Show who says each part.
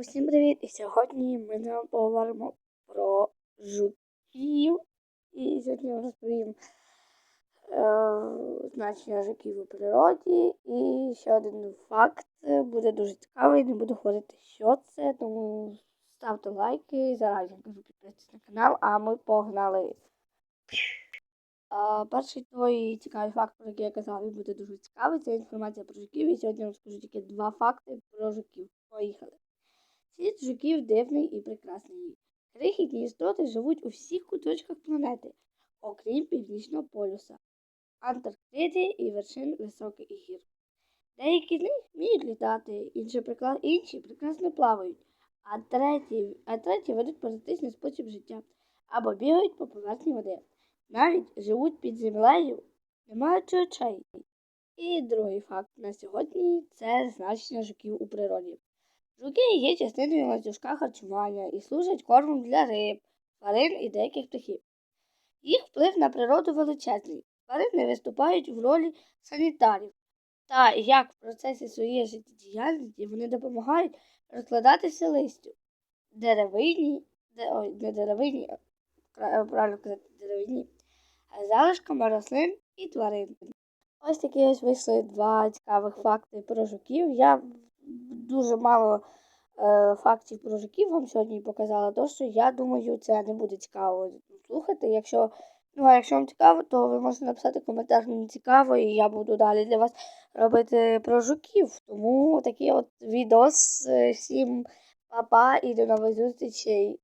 Speaker 1: Усім привіт! І сьогодні ми з вами поговоримо про жуків. І сьогодні я розповім е, значення жуків у природі. І ще один факт буде дуже цікавий. Не буду говорити, що це, тому ставте лайки, зарані кажу підписуйтесь на канал, а ми погнали. А, перший той цікавий факт, про який я казала, він буде дуже цікавий. Це інформація про жуків. І сьогодні я скажу тільки два факти про жуків. Поїхали. Світ жуків дивний і прекрасний. Крихітні істоти живуть у всіх куточках планети, окрім північного полюса, Антарктиди і вершин високих гір. Деякі з них вміють літати, інші, інші прекрасно плавають, а треті, а треті ведуть паразитичний спосіб життя або бігають по поверхні води. Навіть живуть під землею, не маючи очей. І другий факт на сьогодні це значення жуків у природі. Жуки є частиною ланцюжка харчування і служать кормом для риб, тварин і деяких птахів. Їх вплив на природу величезний. Тварини виступають в ролі санітарів, та як в процесі своєї життєдіяльності вони допомагають розкладатися листю, деревині, де, ой, не деревині, правильно казати деревині, а залишками рослин і тварин. Ось такі ось вийшли два цікавих факти про жуків. Я дуже мало е, фактів про жуків вам сьогодні показала, то що я думаю, це не буде цікаво слухати. Якщо, ну, а якщо вам цікаво, то ви можете написати коментар, мені цікаво, і я буду далі для вас робити про жуків. Тому такий от відос. Е, Всім па-па і до нових зустрічей.